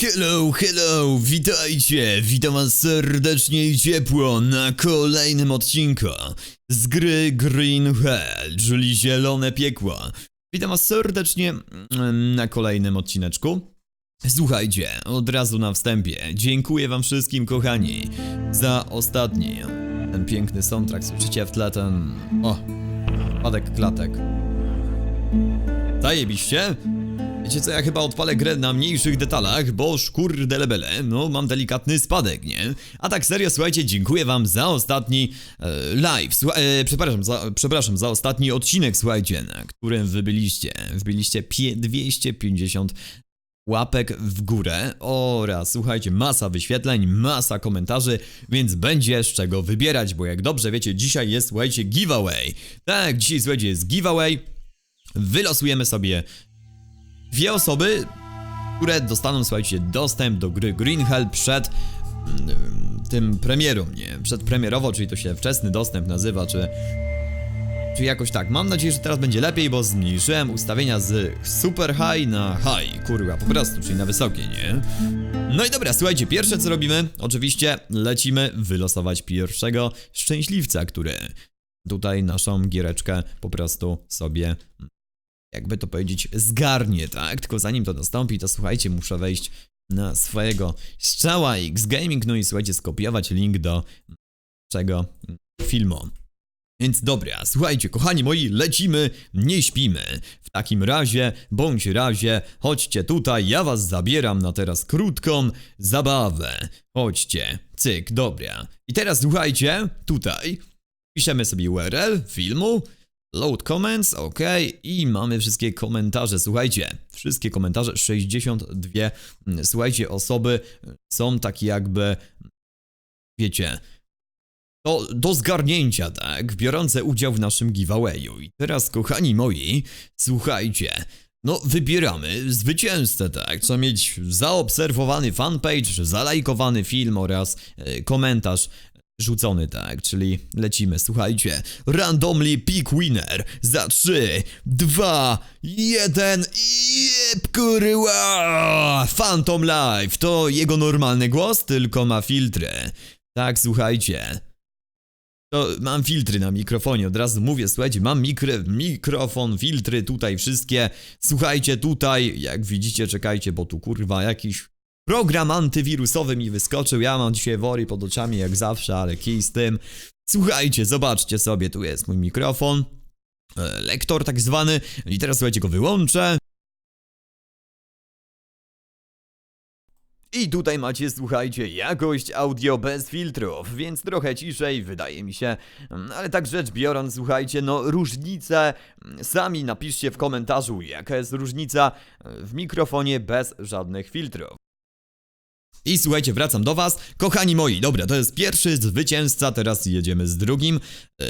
Hello, hello, witajcie! Witam was serdecznie i ciepło na kolejnym odcinku z gry Green Hell, czyli Zielone Piekło. Witam was serdecznie mm, na kolejnym odcineczku. Słuchajcie, od razu na wstępie, dziękuję wam wszystkim kochani za ostatni, ten piękny soundtrack, słyszycie w tle ten... o, padek klatek. Zajebiście? Wiecie co, ja chyba odpalę grę na mniejszych detalach, bo szkurde lebele, no mam delikatny spadek, nie? A tak serio, słuchajcie, dziękuję wam za ostatni e, live, e, przepraszam, za, przepraszam, za ostatni odcinek, słuchajcie, na którym wy byliście. Wbiliście pie 250 łapek w górę oraz, słuchajcie, masa wyświetleń, masa komentarzy, więc będzie z czego wybierać, bo jak dobrze wiecie, dzisiaj jest, słuchajcie, giveaway. Tak, dzisiaj, słuchajcie, jest giveaway. Wylosujemy sobie dwie osoby, które dostaną, słuchajcie, dostęp do gry Green Hell przed mm, tym premierą, nie? Przedpremierowo, czyli to się wczesny dostęp nazywa, czy... Czy jakoś tak. Mam nadzieję, że teraz będzie lepiej, bo zmniejszyłem ustawienia z super high na high. Kurwa, po prostu, czyli na wysokie, nie? No i dobra, słuchajcie, pierwsze co robimy, oczywiście lecimy wylosować pierwszego szczęśliwca, który tutaj naszą giereczkę po prostu sobie jakby to powiedzieć, zgarnie, tak? Tylko zanim to nastąpi, to słuchajcie, muszę wejść na swojego strzała X Gaming, no i słuchajcie, skopiować link do czego filmu. Więc dobra, słuchajcie, kochani moi, lecimy, nie śpimy. W takim razie, bądź razie, chodźcie tutaj, ja was zabieram na teraz krótką zabawę. Chodźcie, cyk, dobra. I teraz słuchajcie, tutaj piszemy sobie URL filmu, Load comments, ok, i mamy wszystkie komentarze. Słuchajcie, wszystkie komentarze, 62, mm, słuchajcie, osoby są takie jakby, wiecie, do, do zgarnięcia, tak, biorące udział w naszym giveawayu. I teraz, kochani moi, słuchajcie, no, wybieramy zwycięzcę, tak? Trzeba mieć zaobserwowany fanpage, zalajkowany film oraz e, komentarz rzucony, tak? Czyli lecimy, słuchajcie. Randomly pick winner za 3, 2, 1 Jep, kurwa! Phantom Life to jego normalny głos, tylko ma filtry. Tak, słuchajcie. To mam filtry na mikrofonie, od razu mówię, słuchajcie, mam mikro, mikrofon, filtry tutaj wszystkie. Słuchajcie, tutaj, jak widzicie, czekajcie, bo tu kurwa jakiś program antywirusowy mi wyskoczył. Ja mam dzisiaj wory pod oczami jak zawsze, ale kij z tym. Słuchajcie, zobaczcie sobie, tu jest mój mikrofon. e, Lektor tak zwany. I teraz słuchajcie, go wyłączę. I tutaj macie, słuchajcie, jakość audio bez filtrów, więc trochę ciszej, wydaje mi się. Mm, Ale tak rzecz biorąc, słuchajcie, no różnice, mm, sami napiszcie w komentarzu, jaka jest różnica e, w mikrofonie bez żadnych filtrów. I słuchajcie, wracam do was. Kochani moi, dobra, to jest pierwszy zwycięzca, teraz jedziemy z drugim. Yy,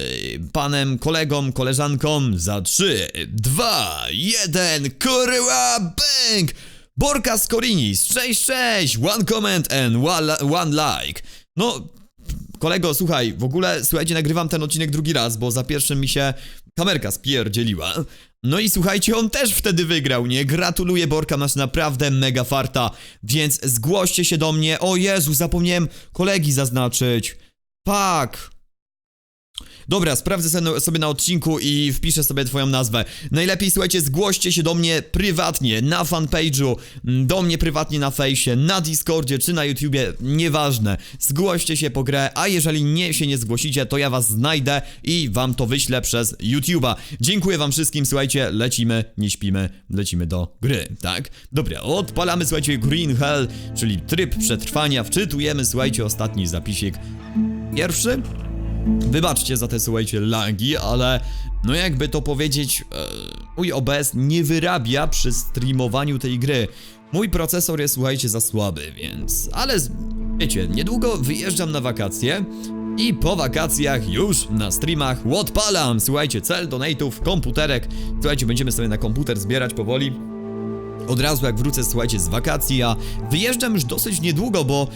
panem, kolegą, koleżanką za 3, 2, 1, kurwa, bang! Borka Skorinis, 6-6, one comment and one like. No, kolego, słuchaj, w ogóle, słuchajcie, nagrywam ten odcinek drugi raz, bo za pierwszym mi się kamerka spierdzieliła. No i słuchajcie, on też wtedy wygrał, nie? Gratuluję, Borka, masz naprawdę mega farta, więc zgłoście się do mnie. O Jezu, zapomniałem kolegi zaznaczyć. Pak. Dobra, sprawdzę sobie na odcinku i wpiszę sobie twoją nazwę. Najlepiej, słuchajcie, zgłoście się do mnie prywatnie, na fanpage'u, m, do mnie prywatnie na fejsie, na Discordzie czy na YouTubie, nieważne. Zgłoście się po grę, a jeżeli nie się nie zgłosicie, to ja was znajdę i wam to wyślę przez YouTube'a. Dziękuję wam wszystkim, słuchajcie, lecimy, nie śpimy, lecimy do gry, tak? Dobra, odpalamy, słuchajcie, Green Hell, czyli tryb przetrwania, wczytujemy, słuchajcie, ostatni zapisik. Pierwszy, Wybaczcie za te, słuchajcie, lagi, ale no jakby to powiedzieć, e, mój OBS nie wyrabia przy streamowaniu tej gry. Mój procesor jest, słuchajcie, za słaby, więc... Ale wiecie, niedługo wyjeżdżam na wakacje i po wakacjach już na streamach odpalam, słuchajcie, cel donate'ów, komputerek. Słuchajcie, będziemy sobie na komputer zbierać powoli. Od razu jak wrócę, słuchajcie, z wakacji, a wyjeżdżam już dosyć niedługo, bo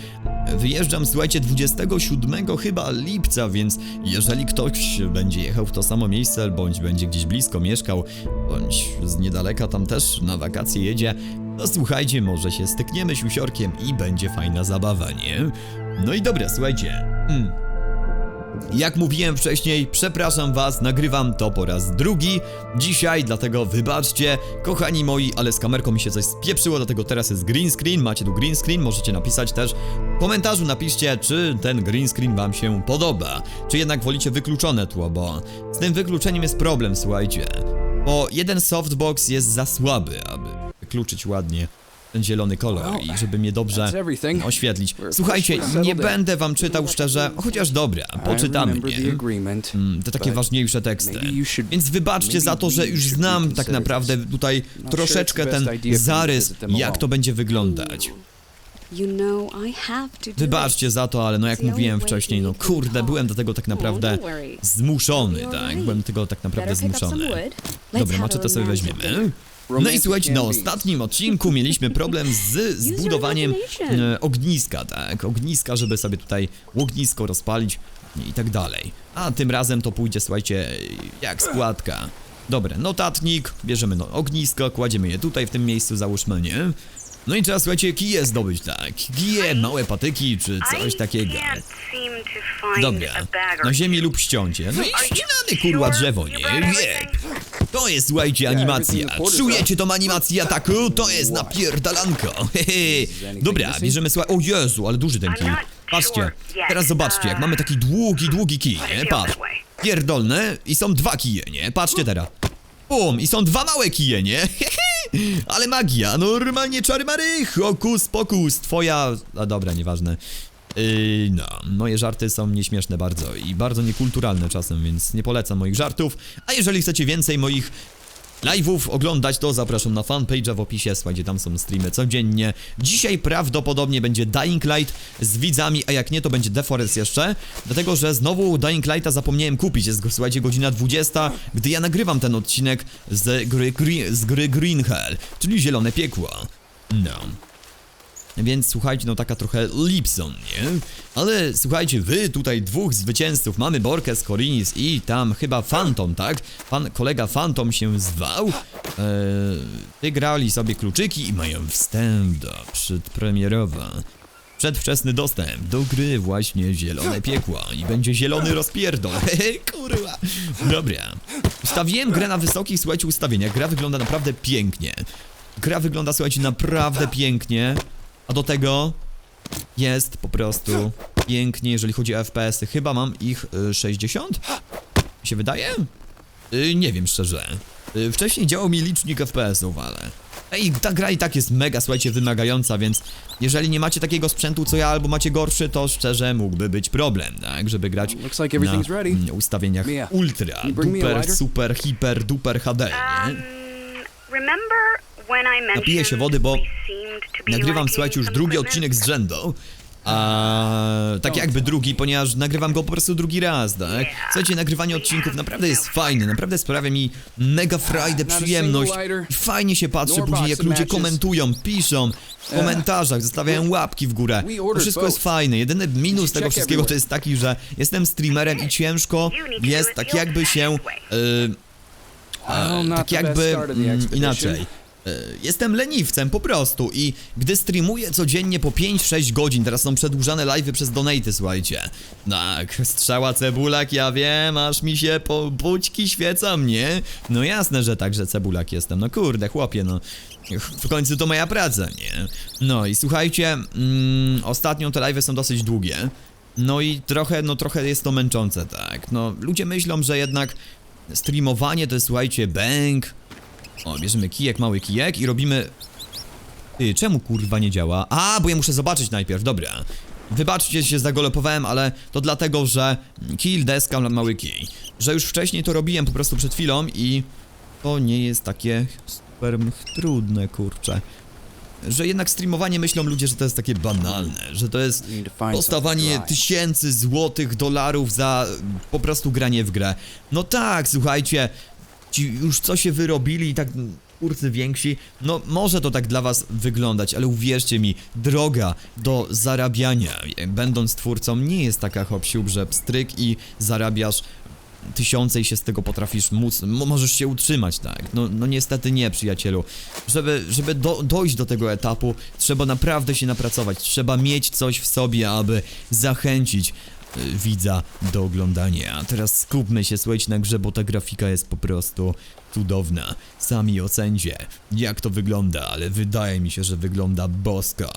wyjeżdżam, słuchajcie, 27 chyba lipca, więc jeżeli ktoś będzie jechał w to samo miejsce, bądź będzie gdzieś blisko mieszkał, bądź z niedaleka tam też na wakacje jedzie, no słuchajcie, może się stykniemy siusiorkiem i będzie fajna zabawa, nie? No i dobra, słuchajcie. Hmm. Jak mówiłem wcześniej, przepraszam was, nagrywam to po raz drugi. Dzisiaj, dlatego wybaczcie, kochani moi, ale z kamerką mi się coś spieprzyło, dlatego teraz jest green screen, macie tu green screen, możecie napisać też w komentarzu, napiszcie, czy ten green screen wam się podoba, czy jednak wolicie wykluczone tło, bo z tym wykluczeniem jest problem, słuchajcie, bo jeden softbox jest za słaby, aby wykluczyć ładnie ten zielony kolor i żeby mnie dobrze oświetlić. Słuchajcie, nie będę wam czytał szczerze, chociaż dobra, poczytamy, nie? Mm, Te takie ważniejsze teksty. Więc wybaczcie za to, że już znam tak naprawdę tutaj troszeczkę ten to zarys, jak to będzie wyglądać. To Wybaczcie za to, ale no jak mówiłem wcześniej, no kurde, byłem do tego tak naprawdę zmuszony, tak? Byłem do tego tak naprawdę zmuszony. Dobra, a maczetę sobie weźmiemy. No i słuchajcie, na ostatnim odcinku mieliśmy problem z zbudowaniem e, ogniska, tak? Ogniska, żeby sobie tutaj ognisko rozpalić i tak dalej. A tym razem to pójdzie, słuchajcie, jak składka. Dobra, notatnik, bierzemy no, ognisko, kładziemy je tutaj w tym miejscu, załóżmy, nie? No i trzeba, słuchajcie, kije zdobyć, tak? Kije, małe patyki, czy coś takiego. Dobra, na ziemi lub ściącie. No i ścinamy, kurwa, drzewo, nie? Jeb. To jest, słuchajcie, animacja. Czujecie tą animację ataku? To jest napierdalanko. Hehe. Dobra, bierzemy, słuchaj, o Jezu, ale duży ten kij. Patrzcie, teraz zobaczcie, jak mamy taki długi, długi kij, nie? Patrz. Pierdolne i są dwa kije, nie? Patrzcie teraz. Bum, i są dwa małe kije, nie? Hehe. Ale magia, normalnie czary mary, hokus pokus, twoja... A dobra, nieważne. Yy, no, moje żarty są nieśmieszne bardzo i bardzo niekulturalne czasem, więc nie polecam moich żartów. A jeżeli chcecie więcej moich live'ów oglądać, to zapraszam na fanpage'a w opisie, słuchajcie, tam są streamy codziennie. Dzisiaj prawdopodobnie będzie Dying Light z widzami, a jak nie, to będzie Deforest jeszcze, dlatego, że znowu Dying Lighta zapomniałem kupić, jest, słuchajcie, godzina 20, gdy ja nagrywam ten odcinek z gry, gry, z gry Green Hell, czyli Zielone Piekło. No. Więc słuchajcie, no taka trochę Lipson, nie? Ale słuchajcie, wy tutaj dwóch zwycięzców, mamy Borges, Korinis i tam chyba Phantom, tak? Pan kolega Phantom się zwał. Eee, wygrali sobie kluczyki i mają wstęp do przedpremierowa. Przedwczesny dostęp do gry właśnie Zielone Piekła i będzie zielony rozpierdol. Kurwa. Dobra. Ustawiłem grę na wysokich, słuchajcie, ustawieniach. Gra wygląda naprawdę pięknie. Gra wygląda, słuchajcie, naprawdę pięknie. A do tego jest po prostu pięknie, jeżeli chodzi o FPS-y. Chyba mam ich y, 60? Mi się wydaje? Y, nie wiem szczerze. Y, wcześniej działał mi licznik FPS-ów, ale... Ej, ta gra i tak jest mega, słuchajcie, wymagająca, więc jeżeli nie macie takiego sprzętu co ja, albo macie gorszy, to szczerze mógłby być problem, tak, żeby grać like na ready. mm, ustawieniach Mia, ultra, duper, super, hiper, duper HD, nie? Um, remember Napiję się wody, bo Nagrywam, słuchajcie, już drugi odcinek z rzędu. A tak jakby drugi, ponieważ nagrywam go po prostu drugi raz, tak? Słuchajcie, nagrywanie odcinków naprawdę jest fajne, naprawdę sprawia mi mega frajdę, przyjemność. I fajnie się patrzy później, jak ludzie komentują, piszą w komentarzach, zostawiają łapki w górę. To wszystko jest fajne. Jedyny minus tego wszystkiego to jest taki, że jestem streamerem i ciężko jest tak jakby się... y, E, not tak jakby mm, inaczej. E, Jestem leniwcem po prostu i gdy streamuję codziennie po 5-6 godzin, teraz są przedłużane live'y przez donaty, słuchajcie. Tak, strzała cebulak, ja wiem, aż mi się po bućki świecą, nie? No jasne, że tak, że cebulak jestem, no kurde, chłopie, no. W końcu to moja praca, nie? No i słuchajcie, mm, ostatnio te live'y są dosyć długie. No i trochę, no trochę jest to męczące, tak. No, ludzie myślą, że jednak streamowanie to jest, słuchajcie, bang. O, bierzemy kijek, mały kijek i robimy... Ty, czemu kurwa nie działa? A, bo ja muszę zobaczyć najpierw, dobra. Wybaczcie, że się zagolopowałem, ale to dlatego, że kill, deska, mały kij. Że już wcześniej to robiłem po prostu przed chwilą i to nie jest takie super trudne, kurcze. Że jednak streamowanie myślą ludzie, że to jest takie banalne, że to jest dry. tysięcy złotych, dolarów za po prostu granie w grę. No tak, słuchajcie, ci już co się wyrobili i tak kurcy więksi, no może to tak dla was wyglądać, ale uwierzcie mi, droga do zarabiania, będąc twórcą, nie jest taka hop że pstryk i zarabiasz tysiące i się z tego potrafisz móc, mo- możesz się utrzymać, tak? No, no niestety nie, przyjacielu. Żeby, żeby do, dojść do tego etapu, trzeba naprawdę się napracować, trzeba mieć coś w sobie, aby zachęcić widza do oglądania. A teraz skupmy się, słuchajcie, na grze, bo ta grafika jest po prostu cudowna. Sami ocencie, jak to wygląda, ale wydaje mi się, że wygląda bosko.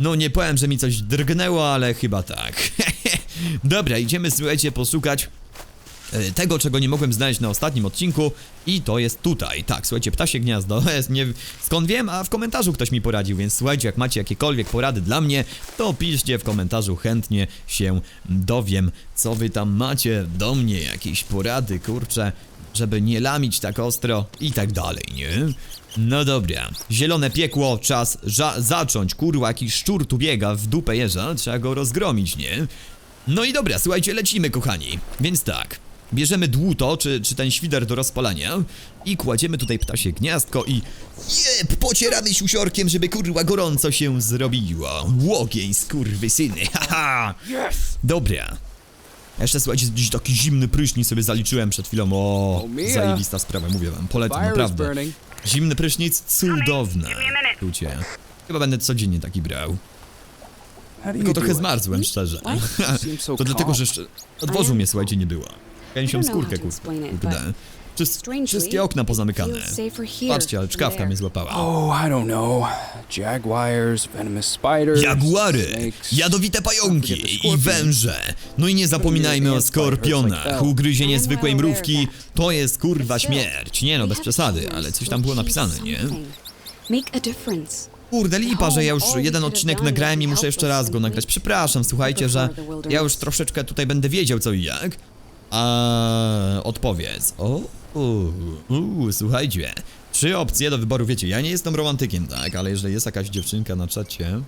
No nie powiem, że mi coś drgnęło, ale chyba tak. Dobra, idziemy, słuchajcie, poszukać e, tego, czego nie mogłem znaleźć na ostatnim odcinku i to jest tutaj. Tak, słuchajcie, ptasie gniazdo, nie... skąd wiem, a w komentarzu ktoś mi poradził, więc słuchajcie, jak macie jakiekolwiek porady dla mnie, to piszcie w komentarzu, chętnie się dowiem, co wy tam macie do mnie, jakieś porady, kurcze, żeby nie lamić tak ostro i tak dalej, nie? No dobra, zielone piekło, czas zacząć, kurwa, jakiś szczur tu biega w dupę jeża, trzeba go rozgromić, nie? No i dobra, słuchajcie, lecimy kochani. Więc tak, bierzemy dłuto, czy, czy ten świder do rozpalania i kładziemy tutaj ptasie gniazdko i jeb, pocieramy siusiorkiem, żeby kurwa gorąco się zrobiło. Łogień, skurwysyny, haha. Dobra. Jeszcze słuchajcie, dziś taki zimny prysznic sobie zaliczyłem przed chwilą. O, Oh, zajebista sprawa, mówię wam, polecam, naprawdę. Zimny prysznic, cudowne. Ludzie. Chyba będę codziennie taki brał. Tylko trochę zmarzłem, szczerze. To dlatego, że jeszcze odwozu mnie, słuchajcie, nie było. Know skórkę, kurde. Wszystkie okna pozamykane. Patrzcie, ale czkawka mnie złapała. Oh, I don't know. Jaguars, venomous spiders. Jaguary, snakes. jadowite pająki i węże. No i nie zapominajmy o skorpionach. Ugryzienie zwykłej mrówki to jest kurwa śmierć. Nie no, bez przesady, ale coś tam było napisane, nie? Kurde, lipa, że ja już jeden odcinek nagrałem i muszę jeszcze raz go nagrać. Przepraszam, słuchajcie, że ja już troszeczkę tutaj będę wiedział co i jak. A odpowiedz. O, u, u, słuchajcie. Trzy opcje do wyboru, wiecie, ja nie jestem romantykiem, tak, ale jeżeli jest jakaś dziewczynka na czacie,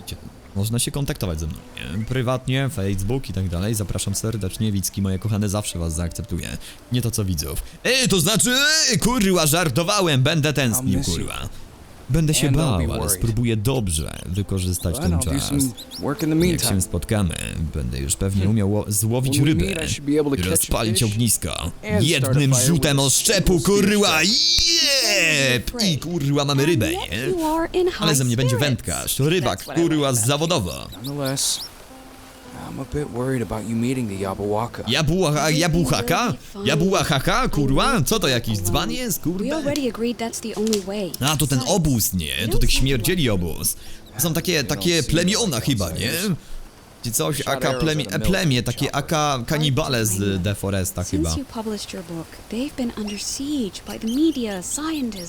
wiecie, można się kontaktować ze mną, nie? Prywatnie, Facebook i tak dalej, zapraszam serdecznie, Wicki, moje kochane, zawsze was zaakceptuję. Nie to co widzów. Ej, to znaczy, kurwa, żartowałem, będę tęsknił, kurwa. Będę się bał, ale spróbuję dobrze wykorzystać ten czas. Jak się spotkamy, będę już pewnie umiał ło- złowić meet, I rozpalić ognisko. Jednym rzutem oszczepu, kurwa! Jeb! I kurwa mamy rybę, nie? Ale ze mnie będzie wędkarz, rybak, kurwa zawodowo. I'm a bit worried about you meeting the? Jabłuchaka, kurwa? Co to jakiś dzban jest, We kurwa? already agreed that's the only way. A, to ten obóz, nie? To tych śmierdzieli obóz. To są takie, takie plemiona chyba, nie? Czy coś, aka plemię, plemię, takie aka kanibale z Deforesta chyba.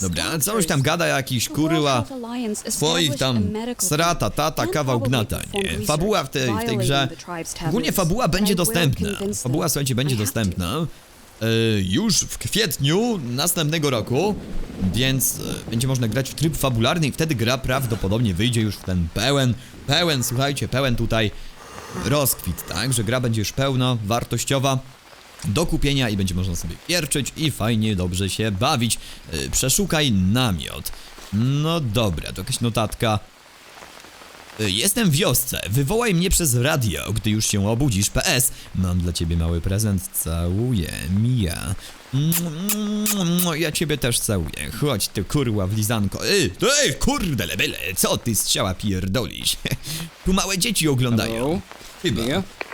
Dobra, coś tam gada jakiś kurwa swoich tam srata, tata, kawał gnata, nie? Fabuła w tej, w tej grze, ogólnie fabuła będzie dostępna. Fabuła, słuchajcie, będzie dostępna e, już w kwietniu następnego roku, więc e, będzie można grać w tryb fabularny i wtedy gra prawdopodobnie wyjdzie już w ten pełen, pełen, słuchajcie, pełen tutaj rozkwit, tak? Że gra będzie już pełno, wartościowa, do kupienia i będzie można sobie pierczyć i fajnie, dobrze się bawić. Yy, przeszukaj namiot. No dobra, to jakaś notatka. Jestem w wiosce. Wywołaj mnie przez radio, gdy już się obudzisz. PS. Mam dla ciebie mały prezent. Całuję. Mija. Ja ciebie też całuję. Chodź ty kurła w lizanko. Ej, ej, kurde lebele, co ty z ciała pierdolisz? tu małe dzieci oglądają. Chyba.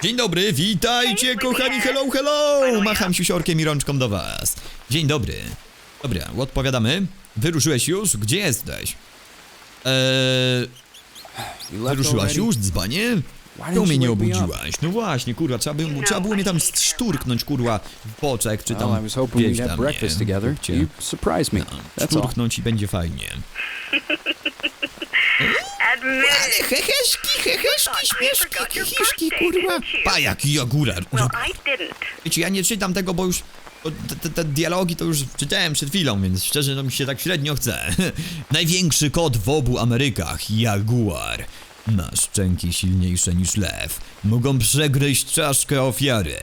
Dzień dobry, witajcie kochani, hello, hello! Macham siusiorkiem i rączką do was. Dzień dobry. Dobra, odpowiadamy. Wyruszyłeś już? Gdzie jesteś? Eee, Already? już, dzbanie? Didn't mnie nie obudziłaś? No właśnie, kurwa, trzeba, by, trzeba było mnie tam szturknąć, kurwa, w boczek, czy tam Well, I was hoping gdzieś we'd have tam, breakfast nie? all. Szturchnąć i będzie fajnie. It. Heheszki, heheszki, I forgot your hiszki, birthday, kurwa. Pa, jaki I didn't. Wiecie, ja nie czytam tego, bo już bo te, te, te dialogi to już czytałem przed chwilą, więc szczerze no mi się tak średnio chce. Największy kot w obu Amerykach, jaguar. Ma szczęki silniejsze niż lew. Mogą przegryźć czaszkę ofiary.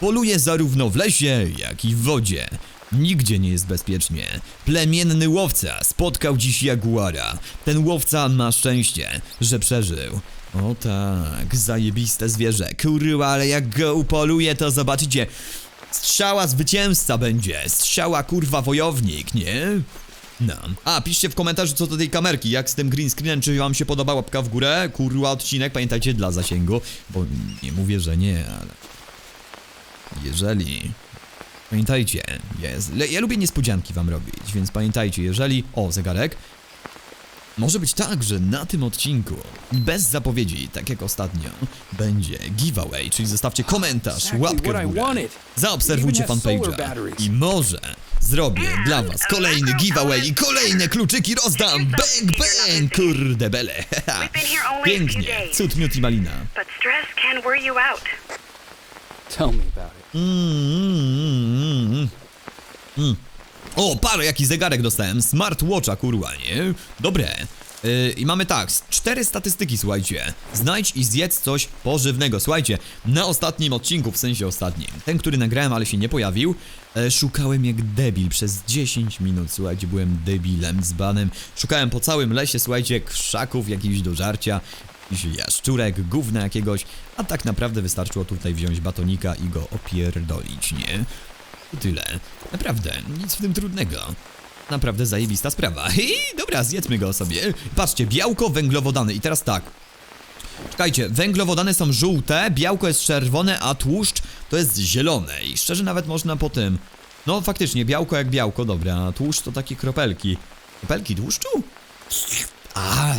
Poluje zarówno w lesie, jak i w wodzie. Nigdzie nie jest bezpiecznie. Plemienny łowca spotkał dziś jaguara. Ten łowca ma szczęście, że przeżył. O tak, zajebiste zwierzę. Kurwa, ale jak go upoluje, to zobaczycie. Strzała zwycięzca będzie. Strzała kurwa wojownik, nie? No. A, piszcie w komentarzu co do tej kamerki, jak z tym green screenem, czy wam się podoba łapka w górę, kurwa odcinek, pamiętajcie dla zasięgu, bo nie mówię, że nie, ale... Jeżeli... Pamiętajcie, jest... Ja lubię niespodzianki wam robić, więc pamiętajcie, jeżeli... O, zegarek. Może być tak, że na tym odcinku, bez zapowiedzi, tak jak ostatnio, będzie giveaway, czyli zostawcie komentarz, łapkę w górę. Zaobserwujcie fanpage'a i może zrobię dla was kolejny giveaway i kolejne kluczyki rozdam. Bang, bang, kurde bele. Pięknie, cud miód i malina. Tell me about it. Mm, mm, mm, mm. O, parę jaki zegarek dostałem. Smartwatcha, kurwa, nie? Dobre. Yy, I mamy tak, cztery statystyki, słuchajcie. Znajdź i zjedz coś pożywnego. Słuchajcie, na ostatnim odcinku, w sensie ostatnim, ten, który nagrałem, ale się nie pojawił, e, szukałem jak debil przez 10 minut, słuchajcie, byłem debilem, zbanem. Szukałem po całym lesie, słuchajcie, krzaków jakichś do żarcia, jaszczurek, gówna jakiegoś, a tak naprawdę wystarczyło tutaj wziąć batonika i go opierdolić, nie? Tyle. Naprawdę, nic w tym trudnego. Naprawdę zajebista sprawa. I dobra, zjedzmy go sobie. Patrzcie, białko, węglowodany. I teraz tak. Czekajcie, węglowodany są żółte, białko jest czerwone, a tłuszcz to jest zielone. I szczerze nawet można po tym... No faktycznie, białko jak białko, dobra, a tłuszcz to takie kropelki. Kropelki tłuszczu? A,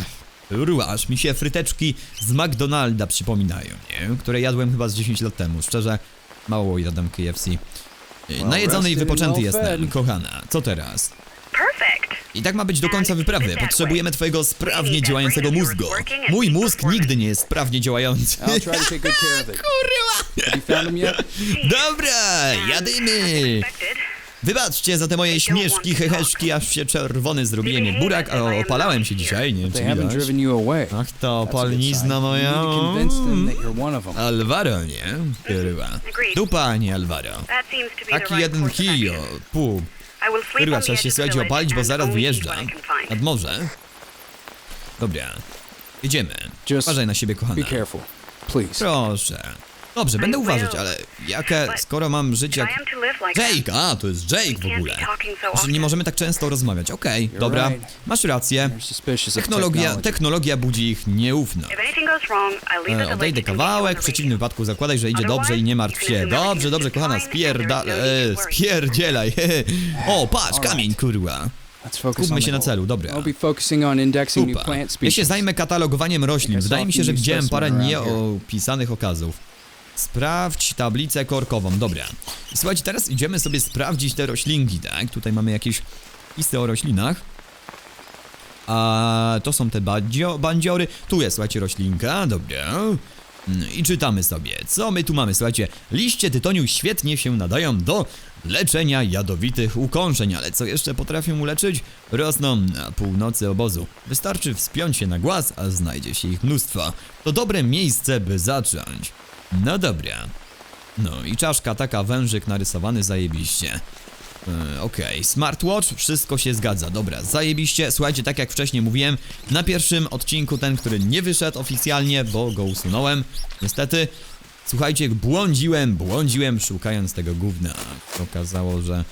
Kurwa, aż mi się fryteczki z McDonalda przypominają, nie? Które jadłem chyba z 10 lat temu. Szczerze, mało jadam KFC. Najedzony i wypoczęty well jestem, kochana. Co teraz? I tak ma być do końca wyprawy. Potrzebujemy twojego sprawnie działającego mózgu. Mój mózg nigdy nie jest sprawnie działający. Kurwa! Dobra, jadymy! Wybaczcie za te moje śmieszki, heheszki, aż się czerwony zrobiłem jak burak, a opalałem się dzisiaj, nie wiem czy widać. Ach to That's a good opalnizna moja. Alvaro, nie? Kurwa. Dupa, nie Alvaro. Taki jeden action. pół. Kurwa, trzeba się słuchajcie opalić, bo zaraz wyjeżdża. Nad morze. Dobra. Jedziemy. Just Uważaj na siebie, kochana. Proszę. Dobrze, będę uważać, ale jakie, skoro mam żyć jak... Jake, a, to jest Jake w ogóle. Że nie możemy tak często rozmawiać. Okej, dobra, right. masz rację. Technologia, technologia budzi ich nieufność. E, odejdę kawałek, w przeciwnym wypadku zakładaj, że idzie dobrze i nie martw się. Dobrze, dobrze, kochana, spierda... E, spierdzielaj. O, patrz, kamień, kurwa. Skupmy się na celu, dobra. Plant Ja się zajmę katalogowaniem roślin. Wydaje mi się, że widziałem parę nieopisanych okazów. Sprawdź tablicę korkową, dobra. Słuchajcie, teraz idziemy sobie sprawdzić te roślinki, tak? Tutaj mamy jakieś listy o roślinach. A to są te bandzio, bandziory. Tu jest, słuchajcie, roślinka, dobra. Mm, I czytamy sobie, co my tu mamy, słuchajcie. Liście tytoniu świetnie się nadają do leczenia jadowitych ukąszeń, ale co jeszcze potrafią uleczyć? Rosną na północy obozu. Wystarczy wspiąć się na głaz, a znajdzie się ich mnóstwo. To dobre miejsce, by zacząć. No dobra. No i czaszka taka wężyk narysowany zajebiście. E, Okej, smartwatch, wszystko się zgadza, dobra, zajebiście. Słuchajcie, tak jak wcześniej mówiłem, na pierwszym odcinku, ten, który nie wyszedł oficjalnie, bo go usunąłem, niestety. Słuchajcie, błądziłem, błądziłem, szukając tego gówna. Okazało, że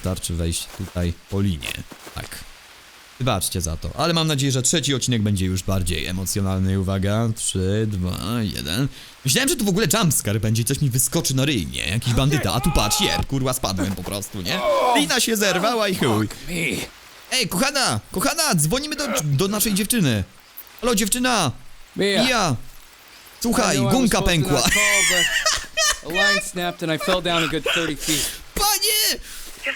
starczy wejść tutaj po linie. Tak. Wybaczcie za to, ale mam nadzieję, że trzeci odcinek będzie już bardziej emocjonalny. Uwaga, 3, 2, 1. Myślałem, że tu w ogóle jumpscare będzie, coś mi wyskoczy na ryj, nie? Jakiś bandyta, a tu patrz, jeb, kurwa, spadłem po prostu, nie? Lina się zerwała i chuj. Ej, kochana, kochana, dzwonimy do, do naszej dziewczyny. Halo, dziewczyna, Mia. Słuchaj, gumka pękła. not call, but A line snapped and I fell down a good 30 feet. Panie!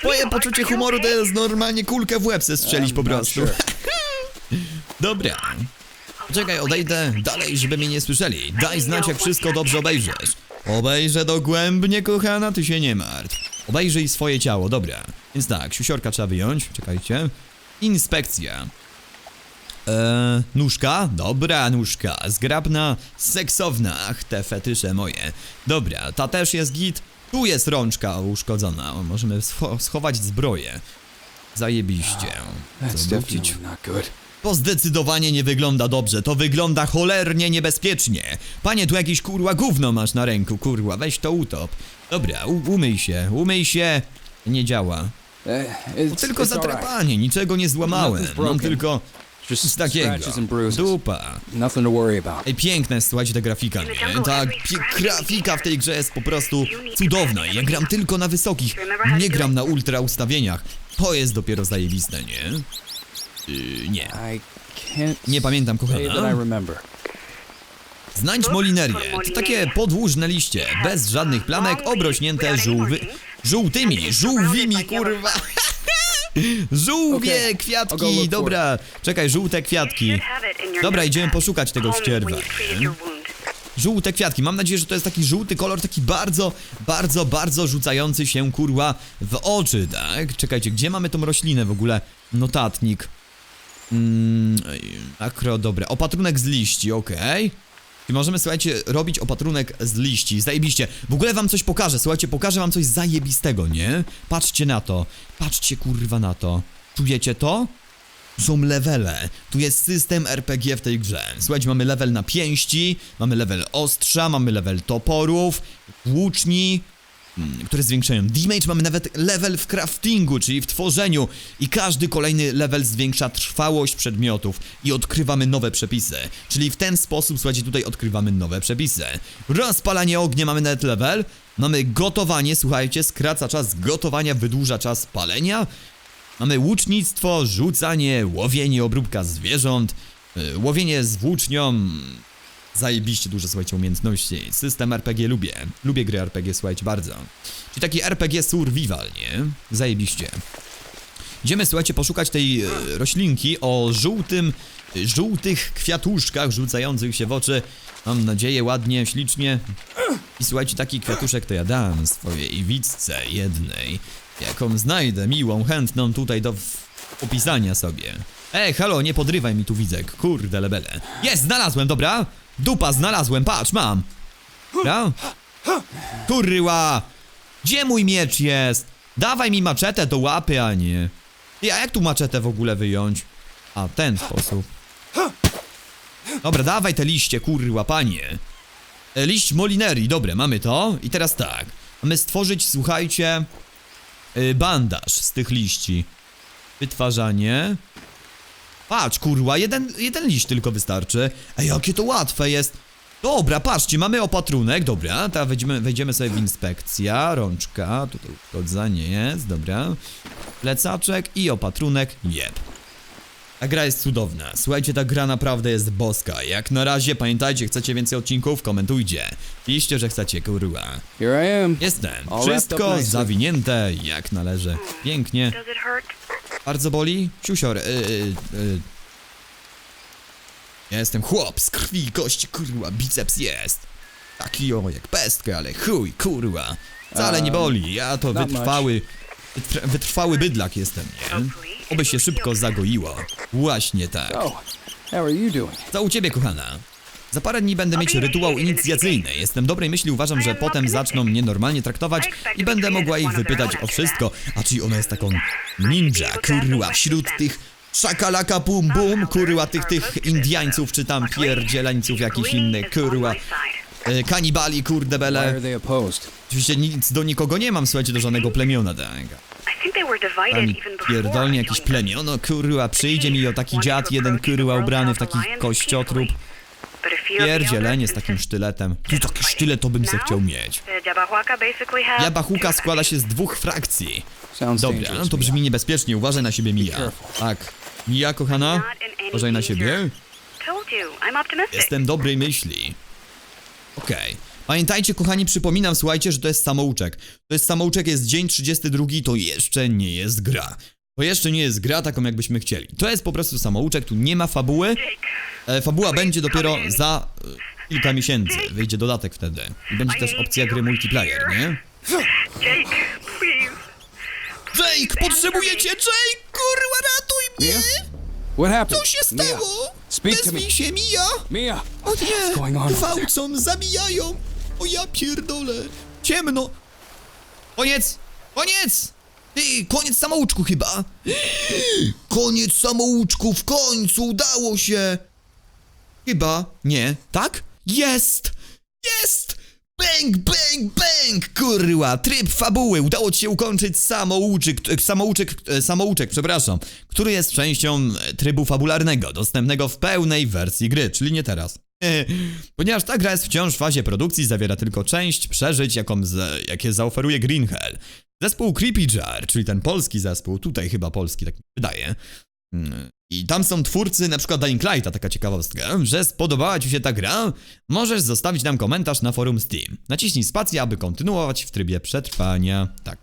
Moje poczucie humoru to jest normalnie kulkę w łeb strzelić po prostu. Dobra. Czekaj, odejdę dalej, żeby mnie nie słyszeli. Daj znać, jak wszystko dobrze obejrzysz. Obejrzę dogłębnie, kochana, ty się nie martw. Obejrzyj swoje ciało, dobra. Więc tak, siusiorka trzeba wyjąć, czekajcie. Inspekcja. Eee, nóżka? Dobra, nóżka. Zgrabna, seksowna. Ach, te fetysze moje. Dobra, ta też jest git. Tu jest rączka uszkodzona. Możemy scho- schować zbroję. Zajebiście. Good. To zdecydowanie nie wygląda dobrze, to wygląda cholernie niebezpiecznie. Panie, tu jakieś kurwa gówno masz na ręku, kurwa, weź to utop. Dobra, umyj się, umyj się. Nie działa. To it's, tylko zatrapanie, niczego nie złamałem. Mam tylko nic takiego. Dupa. Nothing to worry about. Ej, piękna jest, słuchajcie, ta grafika, nie? Ta grafika w tej grze jest po prostu cudowna. Ja gram tylko na wysokich, nie gram na ultra ustawieniach. To jest dopiero zajebiste, nie? Yy, nie. Nie pamiętam, kochana. Znajdź molinerię. To takie podłużne liście, bez żadnych plamek, obrośnięte żółwy... żółtymi, żółwimi, kurwa. Żółwie, Okay, I'll go kwiatki, look for dobra. Czekaj, żółte kwiatki. Dobra, idziemy poszukać tego ścierwa. Żółte kwiatki. Mam nadzieję, że to jest taki żółty kolor, taki bardzo, bardzo, bardzo rzucający się kurwa w oczy, tak? Czekajcie, gdzie mamy tą roślinę w ogóle? Notatnik. Mm, akro, dobra. Opatrunek z liści, okej. I możemy, słuchajcie, robić opatrunek z liści. Zajebiście. W ogóle wam coś pokażę, słuchajcie, pokażę wam coś zajebistego, nie? Patrzcie na to. Patrzcie kurwa na to. Czujecie to? są levele. Tu jest system RPG w tej grze. Słuchajcie, mamy level na pięści, mamy level ostrza, mamy level toporów, włóczni, które zwiększają damage, mamy nawet level w craftingu, czyli w tworzeniu i każdy kolejny level zwiększa trwałość przedmiotów i odkrywamy nowe przepisy. Czyli w ten sposób, słuchajcie, tutaj odkrywamy nowe przepisy. Rozpalanie ognia mamy nawet level, mamy gotowanie, słuchajcie, skraca czas gotowania, wydłuża czas palenia, Mamy łucznictwo, rzucanie, łowienie, obróbka zwierząt, y, łowienie z włócznią. Zajebiście duże, słuchajcie, umiejętności. System RPG lubię. Lubię gry RPG, słuchajcie, bardzo. Czyli taki RPG survival, nie? Zajebiście. Idziemy, słuchajcie, poszukać tej e, roślinki o żółtym, żółtych kwiatuszkach rzucających się w oczy. Mam nadzieję, ładnie, ślicznie. I słuchajcie, taki kwiatuszek to ja dam swojej widzce jednej. Jaką znajdę, miłą, chętną tutaj do opisania sobie. Ej, halo, nie podrywaj mi tu widzek, kurde lebele. Jest, znalazłem, dobra? Dupa, znalazłem, patrz, mam. Dobra? Kurwa! Gdzie mój miecz jest? Dawaj mi maczetę do łapy, a nie. Ty, a jak tu maczetę w ogóle wyjąć? A, ten sposób. Dobra, dawaj te liście, kurwa, panie. E, Liść molinerii, dobre, mamy to. I teraz tak. Mamy stworzyć, słuchajcie, y, bandaż z tych liści. Wytwarzanie. Patrz, kurwa, jeden, jeden liść tylko wystarczy. Ej, jakie to łatwe jest. Dobra, patrzcie, mamy opatrunek, dobra, teraz wejdziemy, wejdziemy sobie w inspekcja, rączka, tutaj uszkodzenie jest, dobra. Plecaczek i opatrunek, jeb. Ta gra jest cudowna. Słuchajcie, ta gra naprawdę jest boska. Jak na razie, pamiętajcie, chcecie więcej odcinków, komentujcie. Piszcie, że chcecie, kurwa. Here I am. Jestem. All wrapped Wszystko up nicely. zawinięte, jak należy. Pięknie. Does it hurt? Bardzo boli? Siusior, y, y, y. Ja jestem chłop z krwi i kości, kurwa, biceps jest. Taki o, jak pestkę, ale chuj, kurwa. Wcale nie Um, boli, ja to not wytrwały, wytrwa, wytrwały bydlak jestem, nie? Oby się szybko zagoiło. Właśnie tak. Oh? Co u ciebie, kochana? Za parę dni będę mieć rytuał inicjacyjny. Jestem dobrej myśli, uważam, że potem zaczną mnie normalnie traktować i będę mogła ich wypytać o wszystko. A czy ona jest taką ninja, kurwa, wśród tych szakalaka bum bum, kurwa, tych, tych Indiańców, czy tam pierdzieleńców jakichś innych, kurwa, kanibali, kurde bele. Oczywiście nic do nikogo nie mam, słuchajcie, do żadnego plemiona, tak. Tam pierdolnie jakieś plemiono, kurwa, przyjdzie mi o taki dziad, jeden kurwa ubrany w taki kościotrup. Pierdzielenie z takim sztyletem. Tu taki sztylet to bym se chciał mieć. two składa się z dwóch frakcji. Dobra, no to brzmi niebezpiecznie, uważaj na siebie, careful. Tak. Mia, kochana, uważaj na siebie. Jestem dobrej myśli. Okej. Pamiętajcie, kochani, przypominam, słuchajcie, że to jest samouczek. To jest samouczek, jest dzień 32, to jeszcze nie jest gra. To jeszcze nie jest gra taką, jakbyśmy chcieli. To jest po prostu samouczek, tu nie ma fabuły. E, fabuła będzie dopiero za e, kilka miesięcy. Wyjdzie dodatek wtedy. I będzie też opcja gry multiplayer, nie? Jake, please. Jake, potrzebujecie Jake! Kurwa, ratuj mnie! What happened? Co się stało? Speak to me. Się, Mija! Mia, O what's going nie! Gwałcą, zabijają! O ja pierdolę! Ciemno! Koniec! Koniec! Ty, koniec samouczku chyba. Koniec samouczku, w końcu udało się. Chyba, nie, tak? Jest! Jest! Bang, bang, bang! Kurwa, tryb fabuły. Udało ci się ukończyć samouczek, e, samouczek, e, samouczek, przepraszam, który jest częścią e, trybu fabularnego, dostępnego w pełnej wersji gry, czyli nie teraz. Ponieważ ta gra jest wciąż w fazie produkcji, zawiera tylko część przeżyć, jaką z, jakie zaoferuje Green Hell. Zespół Creepy Jar, czyli ten polski zespół, tutaj chyba polski, tak mi wydaje. I tam są twórcy na przykład Dying Lighta, taka ciekawostka, że spodobała Ci się ta gra? Możesz zostawić nam komentarz na forum Steam. Naciśnij spację, aby kontynuować w trybie przetrwania. Tak.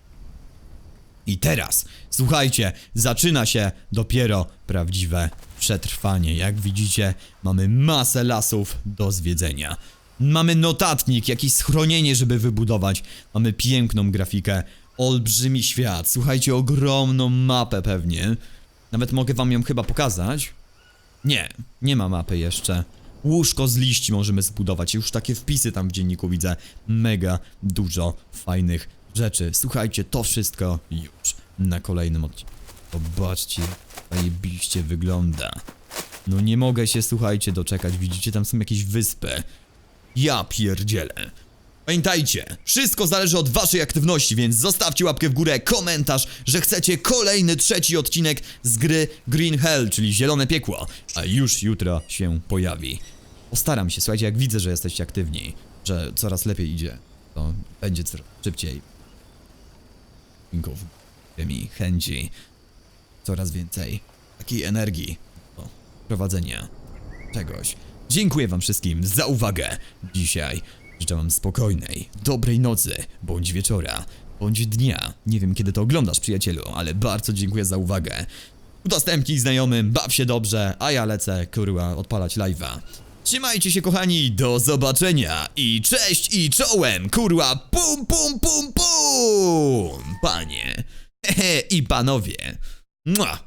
I teraz, słuchajcie, zaczyna się dopiero prawdziwe przetrwanie. Jak widzicie, mamy masę lasów do zwiedzenia. Mamy notatnik, jakieś schronienie, żeby wybudować. Mamy piękną grafikę, olbrzymi świat. Słuchajcie, ogromną mapę pewnie. Nawet mogę wam ją chyba pokazać. Nie, nie ma mapy jeszcze. Łóżko z liści możemy zbudować. Już takie wpisy tam w dzienniku widzę. Mega dużo fajnych rzeczy. Słuchajcie, to wszystko już na kolejnym odcinku. Zobaczcie, zajebiście wygląda. No nie mogę się, słuchajcie, doczekać. Widzicie, tam są jakieś wyspy. Ja pierdzielę. Pamiętajcie, wszystko zależy od waszej aktywności, więc zostawcie łapkę w górę, komentarz, że chcecie kolejny, trzeci odcinek z gry Green Hell, czyli Zielone Piekło, a już jutro się pojawi. Postaram się, słuchajcie, jak widzę, że jesteście aktywni, że coraz lepiej idzie, to będzie coraz szybciej. Linków, mi chęci, coraz więcej takiej energii do prowadzenia czegoś. Dziękuję wam wszystkim za uwagę dzisiaj. Życzę wam spokojnej, dobrej nocy, bądź wieczora, bądź dnia. Nie wiem kiedy to oglądasz, przyjacielu, ale bardzo dziękuję za uwagę. Udostępnij znajomym, baw się dobrze, a ja lecę, kurwa, odpalać live'a. Trzymajcie się kochani, do zobaczenia i cześć i czołem, kurwa, pum pum pum pum, panie, i panowie. Mua.